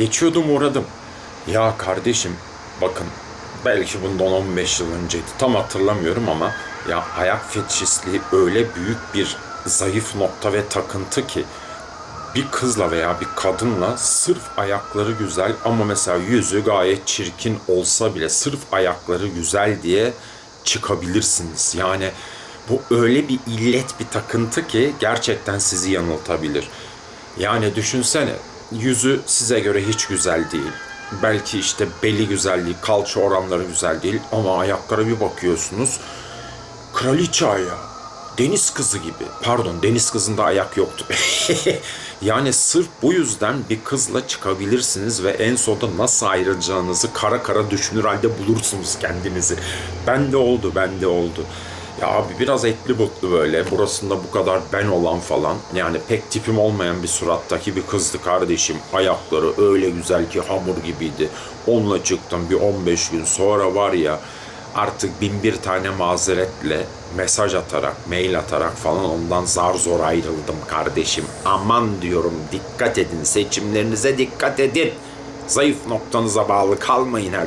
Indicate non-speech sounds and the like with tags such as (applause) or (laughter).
Geçiyordum uğradım. Ya kardeşim bakın belki bundan 15 yıl önceydi tam hatırlamıyorum ama ya ayak fetişistliği öyle büyük bir zayıf nokta ve takıntı ki bir kızla veya bir kadınla sırf ayakları güzel ama mesela yüzü gayet çirkin olsa bile sırf ayakları güzel diye çıkabilirsiniz. Yani bu öyle bir illet bir takıntı ki gerçekten sizi yanıltabilir. Yani düşünsene yüzü size göre hiç güzel değil. Belki işte beli güzel değil, kalça oranları güzel değil ama ayaklara bir bakıyorsunuz. Kraliçe ayağı. Deniz kızı gibi. Pardon deniz kızında ayak yoktu. (laughs) yani sırf bu yüzden bir kızla çıkabilirsiniz ve en sonunda nasıl ayrılacağınızı kara kara düşünür halde bulursunuz kendinizi. Bende oldu, bende oldu. Ya abi biraz etli butlu böyle. Burasında bu kadar ben olan falan. Yani pek tipim olmayan bir surattaki bir kızdı kardeşim. Ayakları öyle güzel ki hamur gibiydi. Onunla çıktım bir 15 gün sonra var ya artık bin bir tane mazeretle mesaj atarak, mail atarak falan ondan zar zor ayrıldım kardeşim. Aman diyorum dikkat edin seçimlerinize dikkat edin. Zayıf noktanıza bağlı kalmayın her